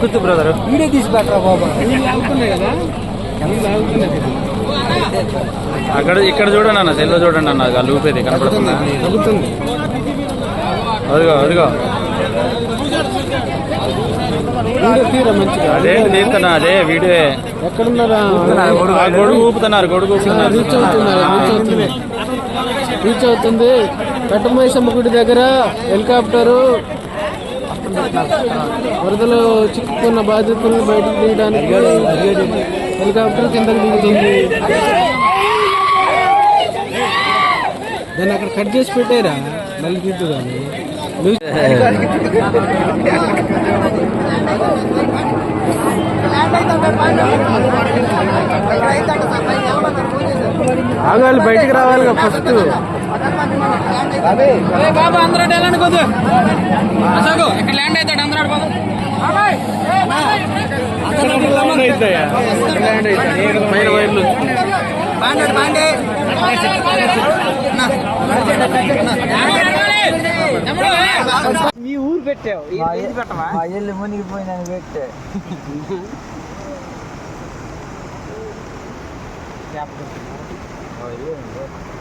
కూర్చో brother video తీసి పెట్టరా బాబా అక్కడ ఇక్కడ చూడండి అన్న సెల్లో చూడండి అన్న అది ఊపేది కనపడుతుందా? అదిగో అదిగో. అదే తీస్తున్నా అదే వీడియో. ఎక్కడున్నారా? గొడుగు ఊపుతున్నారు గొడుగు ఊపుతున్నారు. రీచ్ అవుతుంది. పెట్టమేసమ్మ గుడి దగ్గర హెలికాప్టరు వరదలో చిక్కుకున్న బాధితులను బయటకు తీయడానికి హెలికాప్టర్ కిందకి దిగుతుంది. దాన్ని అక్కడ కట్ చేసి పెట్టారా? మళ్ళీ తీద్దుదాన్ని ఆగాలి బయటికి రావాలిగా ఫస్ట్. బాబా అందరూ వెళ్ళండి కొద్దు అశోకు ఇక్కడ ల్యాండ్ అవుతాడు అందరూ మీ ఊరు పెట్టావు పెట్టవా? మా ఇల్లు మునిగిపోయినాను పెట్టే.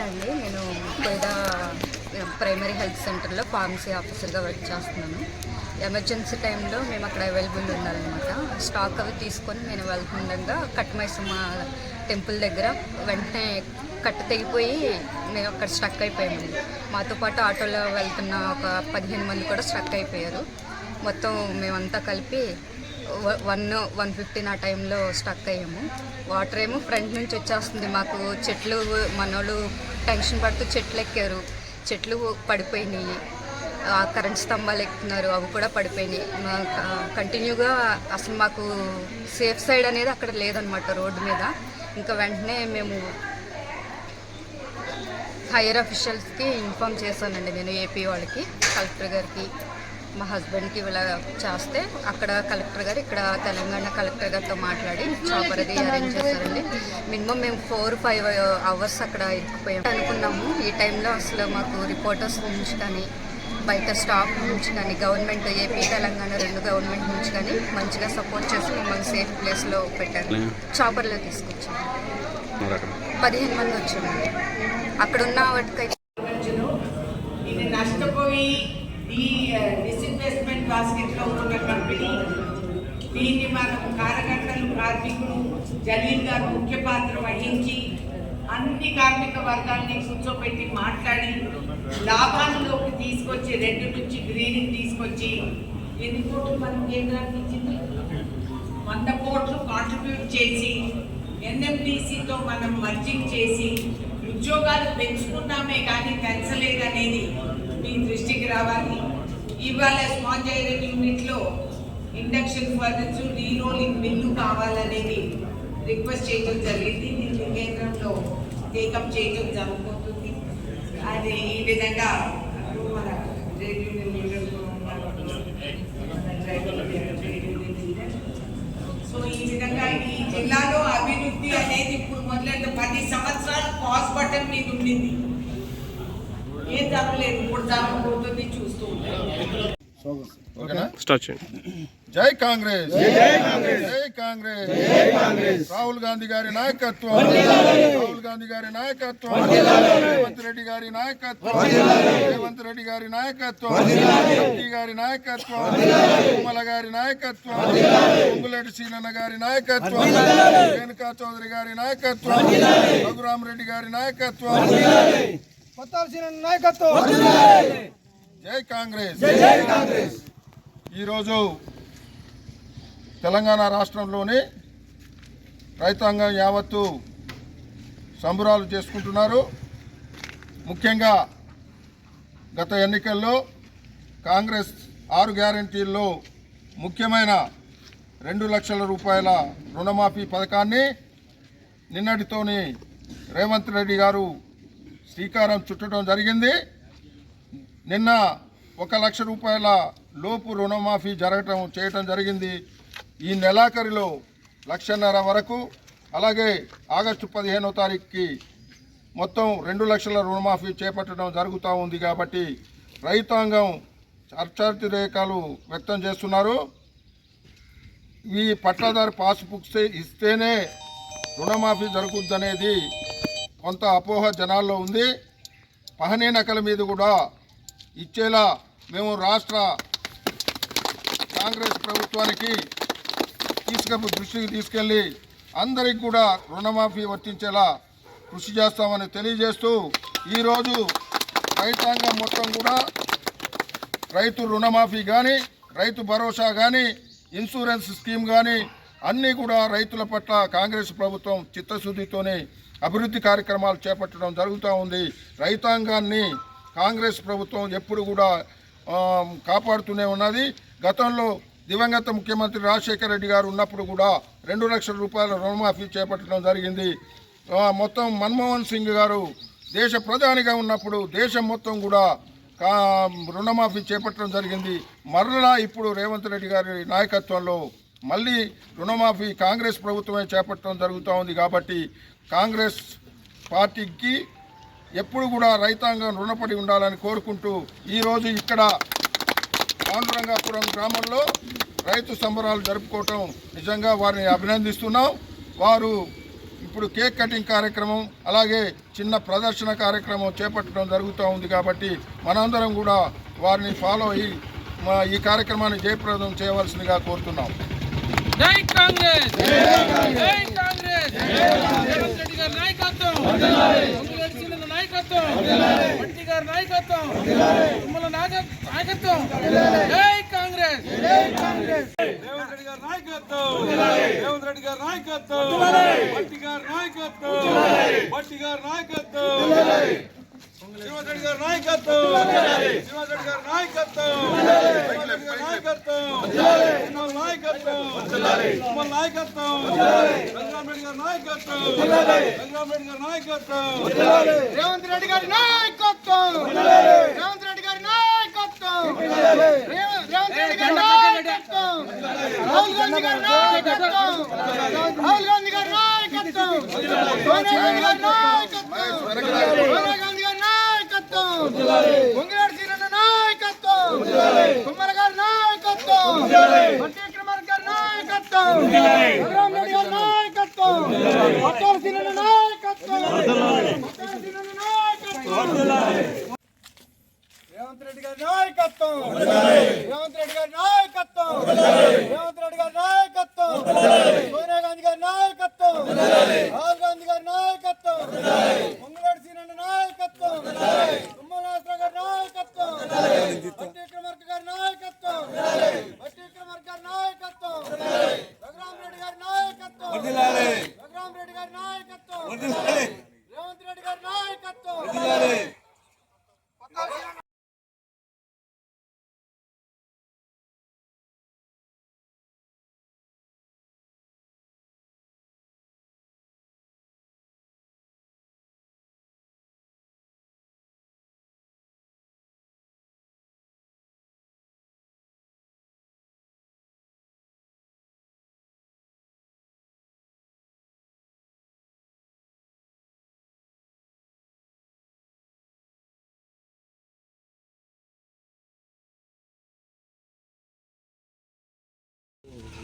దీక్ష అండి. నేను పేద ప్రైమరీ హెల్త్ సెంటర్లో ఫార్మసీ ఆఫీసర్గా వర్క్ చేస్తున్నాను. ఎమర్జెన్సీ టైంలో మేము అక్కడ అవైలబుల్ ఉండాలన్నమాట. స్టాక్ అవి తీసుకొని నేను వెళ్తుండగా కట్టమైసమ్మ టెంపుల్ దగ్గర వెంటనే కట్ట తెగిపోయి మేము అక్కడ స్ట్రక్ అయిపోయాము మాతో పాటు ఆటోలో వెళ్తున్న ఒక పదిహేను మంది కూడా స్ట్రక్ అయిపోయారు. మొత్తం మేమంతా కలిపి వన్ వన్ ఫిఫ్టీన్ ఆ టైంలో స్టక్ అయ్యాము. వాటర్ ఏమో ఫ్రంట్ నుంచి వచ్చేస్తుంది మాకు. చెట్లు మనోళ్ళు టెన్షన్ పడుతూ చెట్లు ఎక్కారు. చెట్లు పడిపోయినాయి. కరెంట్ స్తంభాలు ఎక్కుతున్నారు. అవి కూడా పడిపోయినాయి. కంటిన్యూగా అసలు మాకు సేఫ్ సైడ్ అనేది అక్కడ లేదనమాట రోడ్డు మీద. ఇంకా వెంటనే మేము హైయర్ అఫీషియల్స్కి ఇన్ఫామ్ చేశానండి నేను ఏపీ వాళ్ళకి కలెక్టర్ గారికి. మా హస్బెండ్కి ఇలా చేస్తే అక్కడ కలెక్టర్ గారు ఇక్కడ తెలంగాణ కలెక్టర్ గారితో మాట్లాడి చాపర్ అది అరేంజ్ చేశారండి. మినిమం మేము ఫోర్ ఫైవ్ అవర్స్ అక్కడ ఇరుక్కుపోయాం. అనుకున్నాము ఈ టైంలో అసలు మాకు రిపోర్టర్స్ నుంచి కానీ బయట స్టాఫ్ నుంచి కానీ గవర్నమెంట్ ఏపీ తెలంగాణ రెండు గవర్నమెంట్ నుంచి కానీ మంచిగా సపోర్ట్ చేసి మమ్మల్ని సేఫ్ ప్లేస్లో పెట్టారు. చాపర్లో తీసుకొచ్చాము పదిహేను మంది వచ్చాము అక్కడ ఉన్న వాటికైతే నష్టపోయి ఈ డిస్ఇన్వెస్ట్మెంట్ బాస్కెట్లో ఉన్న కంపెనీ దీన్ని మనం కార్యకర్తలు కార్మికులు జలీల్ గారు ముఖ్య పాత్ర వహించి అన్ని కార్మిక వర్గాల్ని కూర్చోబెట్టి మాట్లాడి లాభాలలోకి తీసుకొచ్చి రెండు రెడ్ నుంచి గ్రీనింగ్ తీసుకొచ్చి ఎన్ని కోట్లు మనం కేంద్రానికి ఇచ్చింది? వంద కోట్లు కాంట్రిబ్యూట్ చేసి ఎన్ఎండిసితో మనం మర్జింగ్ చేసి ఉద్యోగాలు పెంచుకున్నామే కానీ పెంచలేదనేది మీ దృష్టికి రావాలి. ఇవాళ స్మాల్ జైరన్ యూనిట్లో ఇండక్షన్ ఫర్నెస్ రీరోలింగ్ మిల్లు కావాలనేది రిక్వెస్ట్ చేయడం జరిగింది. దీన్ని కేంద్రంలో టేకప్ చేయడం జరుగుతుంది. అది ఈ విధంగా మన ట్రేడ్ యూనియన్ సో ఈ విధంగా ఈ జిల్లాలో అభివృద్ధి అనేది ఇప్పుడు మొదలైన పది సంవత్సరాలు పాస్ బటన్ మీద ఉండింది ఏం ఇప్పుడు జరగబోతుంది చూస్తూ ఉంటాం ఓకేనా? స్టార్ట్ చేయండి. జై కాంగ్రెస్. జై కాంగ్రెస్. జై కాంగ్రెస్. రాహుల్ గాంధీ గారి నాయకత్వం. రాహుల్ గాంధీ గారి నాయకత్వం. రేవంత్ రెడ్డి గారి నాయకత్వం. రేవంత్ రెడ్డి గారి నాయకత్వం. రెడ్డి గారి నాయకత్వం. తుమ్మల గారి నాయకత్వం. పొంగులేటి సీనన్న గారి నాయకత్వం. రేణుకా చౌదరి గారి నాయకత్వం. రఘురామ్ రెడ్డి గారి నాయకత్వం. జై కాంగ్రెస్. ఈరోజు తెలంగాణ రాష్ట్రంలోని రైతాంగం యావత్తు సంబురాలు చేసుకుంటున్నారు. ముఖ్యంగా గత ఎన్నికల్లో కాంగ్రెస్ ఆరు గ్యారంటీల్లో ముఖ్యమైన రెండు లక్షల రూపాయల రుణమాఫీ పథకాన్ని నిన్నటితోని రేవంత్ రెడ్డి గారు శ్రీకారం చుట్టడం జరిగింది. నిన్న ఒక లక్ష రూపాయల లోపు రుణమాఫీ జరగటం చేయటం జరిగింది. ఈ నెలాఖరిలో లక్షన్నర వరకు అలాగే ఆగస్టు పదిహేనో తారీఖుకి మొత్తం రెండు లక్షల రుణమాఫీ చేపట్టడం జరుగుతూ ఉంది కాబట్టి రైతాంగం అర్చార్థిరేఖలు వ్యక్తం చేస్తున్నారు. ఈ పట్టాదారు పాస్ బుక్స్ ఇస్తేనే రుణమాఫీ జరుగుద్దనేది కొంత అపోహ జనాల్లో ఉంది. పహనీ నకల మీద కూడా ఇచ్చేలా మేము రాష్ట్ర కాంగ్రెస్ ప్రభుత్వానికి తీసుక దృష్టికి తీసుకెళ్ళి అందరికి కూడా రుణమాఫీ వర్తించేలా కృషి చేస్తామని తెలియజేస్తూ ఈరోజు రైతాంగం మొత్తం కూడా రైతు రుణమాఫీ కానీ రైతు భరోసా కానీ ఇన్సూరెన్స్ స్కీమ్ కానీ అన్నీ కూడా రైతుల పట్ల కాంగ్రెస్ ప్రభుత్వం చిత్తశుద్ధితోనే అభివృద్ధి కార్యక్రమాలు చేపట్టడం జరుగుతూ ఉంది. రైతాంగాన్ని కాంగ్రెస్ ప్రభుత్వం ఎప్పుడు కూడా కాపాడుతూనే ఉన్నది. గతంలో దివంగత ముఖ్యమంత్రి రాజశేఖర రెడ్డి గారు ఉన్నప్పుడు కూడా రెండు లక్షల రూపాయల రుణమాఫీ చేపట్టడం జరిగింది. మొత్తం మన్మోహన్ సింగ్ గారు దేశ ప్రధానిగా ఉన్నప్పుడు దేశం మొత్తం కూడా రుణమాఫీ చేపట్టడం జరిగింది. మరలా ఇప్పుడు రేవంత్ రెడ్డి గారి నాయకత్వంలో మళ్ళీ రుణమాఫీ కాంగ్రెస్ ప్రభుత్వమే చేపట్టడం జరుగుతూ ఉంది కాబట్టి కాంగ్రెస్ పార్టీకి ఎప్పుడు కూడా రైతాంగం రుణపడి ఉండాలని కోరుకుంటూ ఈరోజు ఇక్కడ పాండురంగాపురం గ్రామంలో రైతు సంబరాలు జరుపుకోవటం నిజంగా వారిని అభినందిస్తున్నాం. వారు ఇప్పుడు కేక్ కటింగ్ కార్యక్రమం అలాగే చిన్న ప్రదర్శన కార్యక్రమం చేపట్టడం జరుగుతూ ఉంది కాబట్టి మనందరం కూడా వారిని ఫాలో అయ్యి మా ఈ కార్యక్రమాన్ని జయప్రదం చేయవలసిందిగా కోరుతున్నాం. జై కాంగ్రెస్! జై కాంగ్రెస్ రేవంత్ రెడ్డి గారి నాయకత్వం పొంగులేటి సీనన్న నాయకత్వం వంటి గారి నాయకత్వం. తుమ్మల నాయకత్వం జై కాంగ్రెస్ రేవంత్ రెడ్డి గారి నాయకత్వం. రేవంత్ రెడ్డి గారి నాయకత్వం. బట్టి గారి నాయకత్వం. బట్టి గారి నాయకత్వం. శ్రీనివాస్ గారి నాయకత్వం శ్రీనివాస్ గారి నాయకత్వం నాయకత్వం నాయకత్వం నాయకత్వం రఘురామ్ గారి నాయకత్వం రఘురామ్ గారి నాయకత్వం రేవంత్ రెడ్డి గారి నాయకత్వం రేవంత్ రెడ్డి గారి నాయకత్వం రేవంత్ రెడ్డి గారి నాయకత్వం రాహుల్ గాంధీ గారి నాయకత్వం రాహుల్ గాంధీ గారి నాయకత్వం సోనియా గాంధీ గారి నాయకత్వం గాంధీ గారి నాయకత్వం కుమ్మర గారి నాయకత్వం. భట్టి విక్రమార్క గారి నాయకత్వం. రఘురామ్ రెడ్డి గారి నాయకత్వం. పట్టాల సీనన్న నాయకత్వం. పట్టాల సీనన్న నాయకత్వం. రేవంత్ రెడ్డి గారి నాయకత్వం. రేవంత్ రెడ్డి గారి నాయకత్వం. రేవంత్ రెడ్డి గారి నాయకత్వం.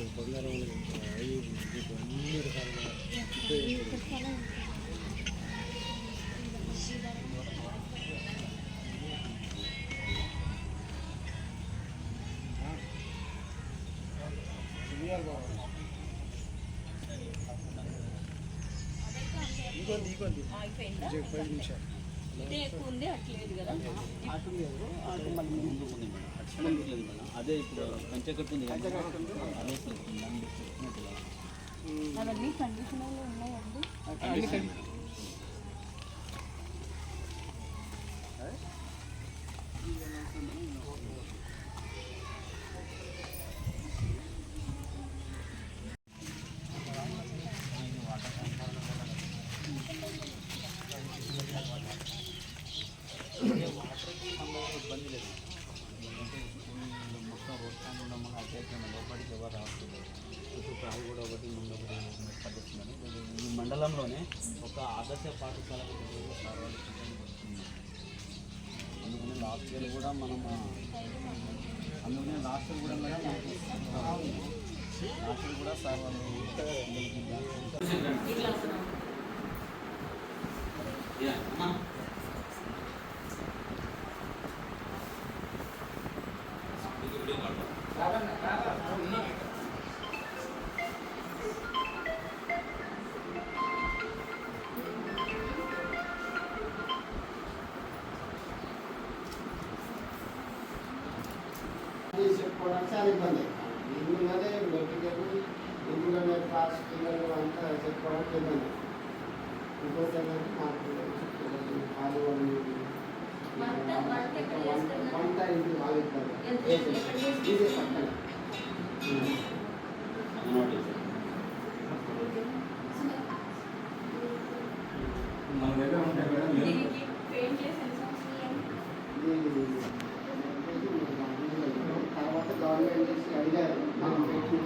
అదే ఇప్పుడు పంచకట్టు ఉంది కదా అదే అవన్నీ కండిషనల్లో ఉన్నాయండి. మొత్తం ఆదర్శ పాఠశాలకు పెడుతున్నారు. అందుకని లాస్ట్ ఇయర్ కూడా మనం అందుకని లాస్ట్ ఇయర్ కూడా మేడం లాస్ట్ ఇయర్ కూడా సార్ వాళ్ళు యా, వంట ఇంటి వాళ్ళు ఇబ్బంది ఇది పక్కన అంగన్వాడీ మన దగ్గర ఉంటాయి మేడం ఇది తర్వాత గవర్నమెంట్ చేసి అడిగారు మనం పెట్టి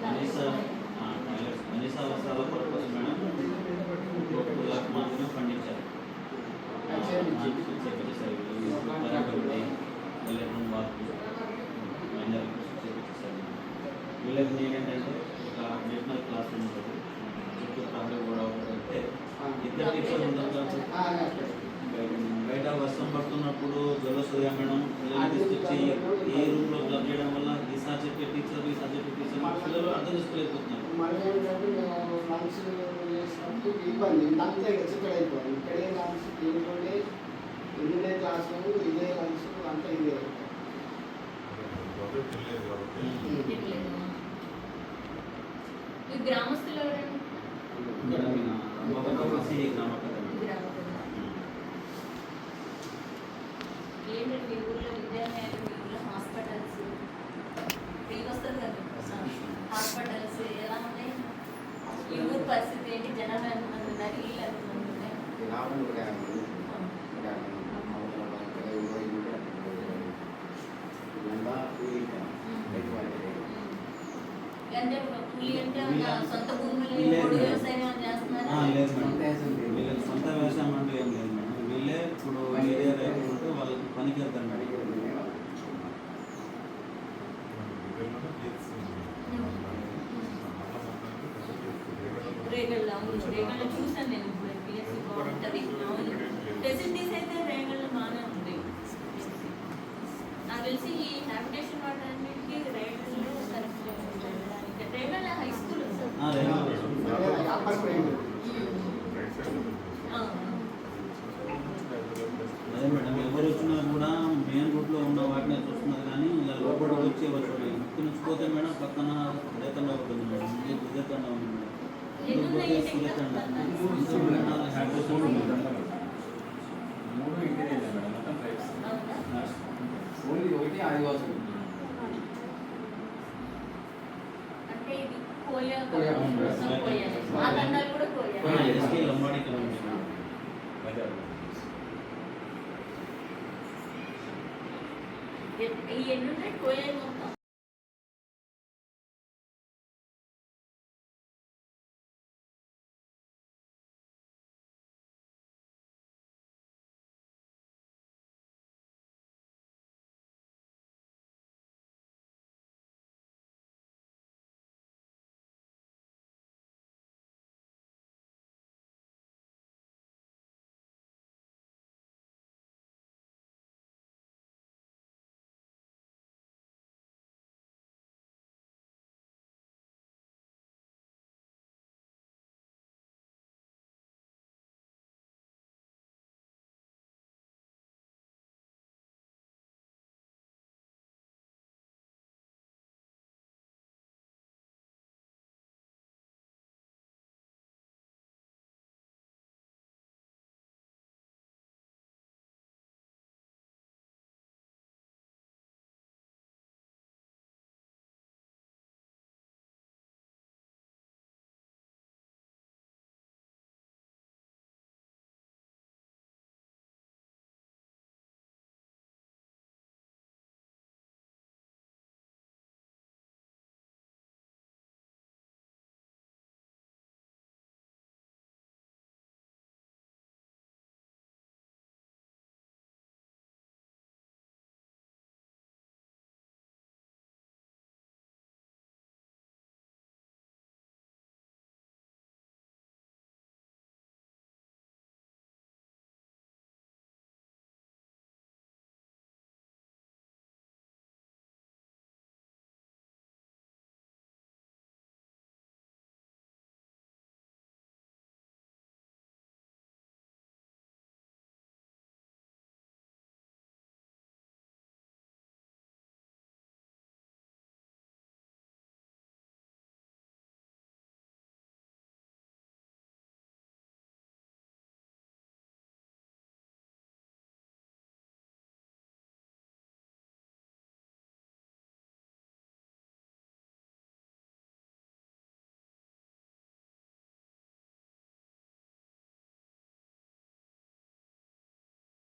కనీస ఆ, టాయిలెట్స్ కనీస అవసరాల పర్పస్ మేడం ఒక టూ లాక్ మాత్రమే పండించారు చేపించేసారు కరెంట్ ఒకటి ఎలక్ట్రిక్ వార్పు మైనర్ చేపించేసారు వీళ్ళకి ఏంటంటే ఒక నేషనల్ క్లాస్ రూమ్ ఉంటుంది చుట్టూ ప్రాబ్లం కూడా ఒకటి అంటే ఇద్దరు టీచర్లు ఉంటారు కాబట్టి బయట- వర్షం పడుతున్నప్పుడు జలసూయ మేడం పిల్లల్ని తీసుకొచ్చి ఈ రూమ్లో క్లబ్ చేయడం వల్ల ఈసారి చెప్పే టీచర్ ఈసారి చెప్పే టీచర్ పిల్లలు అర్థం చేసుకోలేకపోతున్నారు మళ్ళీ ఏంటంటే మేము లంచ్ చేసినప్పుడు ఇబ్బంది అంతే ఇక్కడ అయిపోయింది ఇక్కడే లంచ్ దీంట్లోనే ఇదే క్లాస్ ఇదే లంచ్ అంతా ఇదే గ్రామస్తులు ఎవరైనా ఏంటంటే మీ ఊర్లో విద్యాలయాలు మీ ఊర్లో హాస్పిటల్స్? ఫ్రీగా వస్తుంది కదా హాస్పిటల్స్ ఎలా ఉన్నాయి? ఈ ఊరు పరిస్థితి ఏంటి? జనాలు ఎంతమంది ఉన్నారు? ఇల్లు ఎంతమంది ఉన్నాయి అంటే కూలి అంటే సొంత భూములు వ్యవసాయం 노래가 나오는 노래를 중산에는 మూడు ఇంటర్వ్యూ ఎన్నున్నాయి కోయా